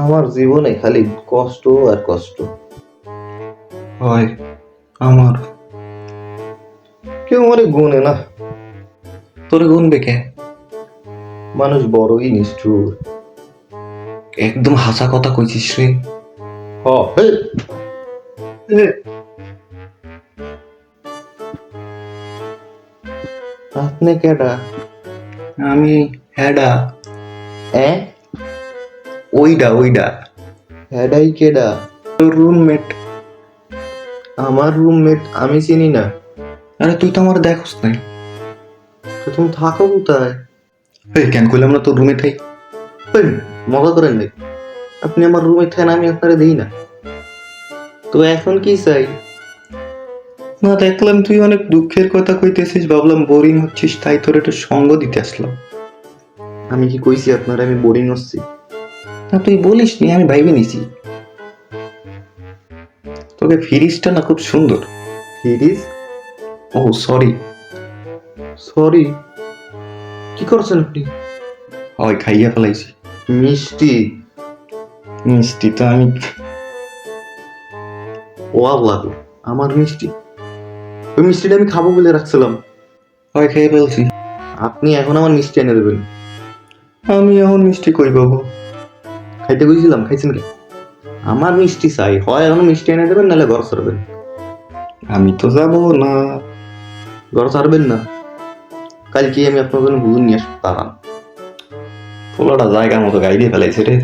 আমার জীবনে খালি কষ্ট আর কষ্ট। হয় আমার। কেউ আমারে গুনে না। তোরে গুনবে কে? মানুষ বড়ই নিষ্ঠুর। একদম হাসা কথা কইছিস রে। আপনি কেডা? আমি হ্যাডা এ? ওইডা ওইডা। হেডাই কেডা? তোর রুমমেট আমার রুমমেট আমি চিনি না। আরে তুই তো আমার দেখোস নাই। তো তুমি থাকো কোথায়? এই কেন কইলাম না তোর রুমে থাই হেই, মজা করেন নাকি আপনি আমার রুমে থাকেন আমি আপনারে দিই না। তো এখন কি চাই? না দেখলাম তুই অনেক দুঃখের কথা কইতেছিস ভাবলাম বোরিং হচ্ছিস তাই তোর একটু সঙ্গ দিতে আসলাম। আমি কি কইছি আপনার? আমি বোরিং হচ্ছি। না তুই বলিস নি আমি ভাইবে নিছি। তোকে ফিরিসটা না খুব সুন্দর? ফিরিস ও সরি সরি কি করছেন আপনি? হয় খাইয়া ফেলাইছি। মিষ্টি? মিষ্টি তো আমি ও লাগল আমার মিষ্টি। ওই মিষ্টিটা আমি খাব বলে রাখছিলাম। হয় খেয়ে ফেলছি। আপনি এখন আমার মিষ্টি এনে দেবেন। আমি এখন মিষ্টি কই পাবো? খাইতে গেছিলাম খাইছেন কি? আমার মিষ্টি চাই হয় এখন মিষ্টি এনে দেবেন নাহলে ঘর ছাড়বেন। আমি তো যাব না। ঘর ছাড়বেন না? কালকে আমি আপনার জন্য বুঝুন নিয়ে আসব তারা পোলাটা জায়গা মতো গাই দিয়ে ফেলাইছে রে।